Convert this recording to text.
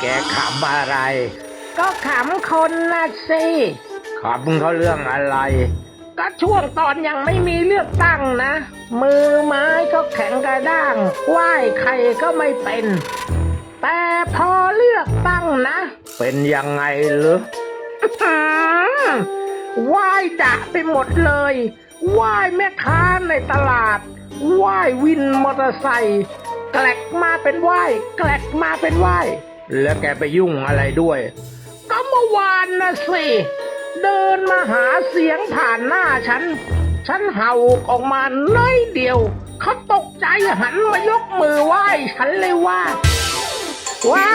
แกขำอะไร ก็ขำคนนะสิขำเขาเรื่องอะไร ก็ช่วงตอนยังไม่มีเลือกตั้งนะ มือไม้ก็แข็งกระด้างไหว้ใครก็ไม่เป็น แต่พอเลือกตั้งนะ เป็นยังไงหรืออืมไหว้จะไปหมดเลยไหว้แม่ค้าในตลาดไหว้วินมอเตอร์ไซค์ แกลกมาเป็นไหว้แกลกมาเป็นไหว้แล้วแกไปยุ่งอะไรด้วย ก็เมื่อวานนะสิ เดินมาหาเสียงผ่านหน้าฉัน ฉันเห่าออกมาน้อยเดียว เขาตกใจหันมายกมือไหว้ฉันเลยว่าว้า